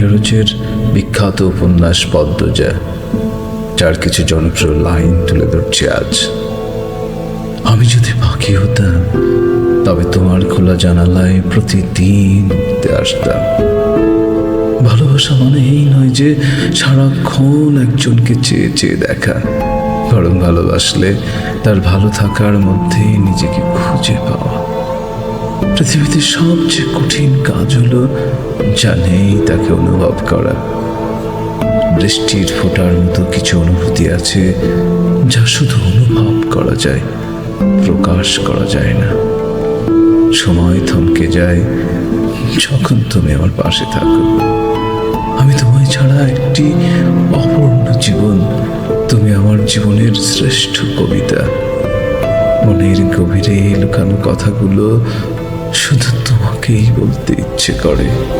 মেহরজের বিখ্যাত উপন্যাস পদ্মজা, যার কিছু জনপ্রিয় লাইন তুলে ধরছে আজ। আমি যদি পাখি হতাম, তবে তোমার খোলা জানালায় প্রতিদিন উঠতে আসতাম। ভালোবাসা মানে এই নয় যে সারাক্ষণ একজনকে চেয়ে চেয়ে দেখা, বরং ভালোবাসলে তার ভালো থাকার মধ্যে নিজেকে পৃথিবীতে সবচেয়ে কঠিন কাজ হলো যা নেই তাকে অনুভব করা। বৃষ্টির ফোঁটার মতো কিছু অনুভূতি আছে যা শুধু অনুভব করা যায়, প্রকাশ করা যায় না। সময় থমকে যায় যখন তুমি আমার পাশে থাকো। আমি তোমায় ছাড়া একটি অপূর্ণ জীবন, তুমি আমার জীবনের শ্রেষ্ঠ কবিতা। মনের গভীরে লুকানো কথাগুলো শুধু তোমাকেই বলতে ইচ্ছে করে।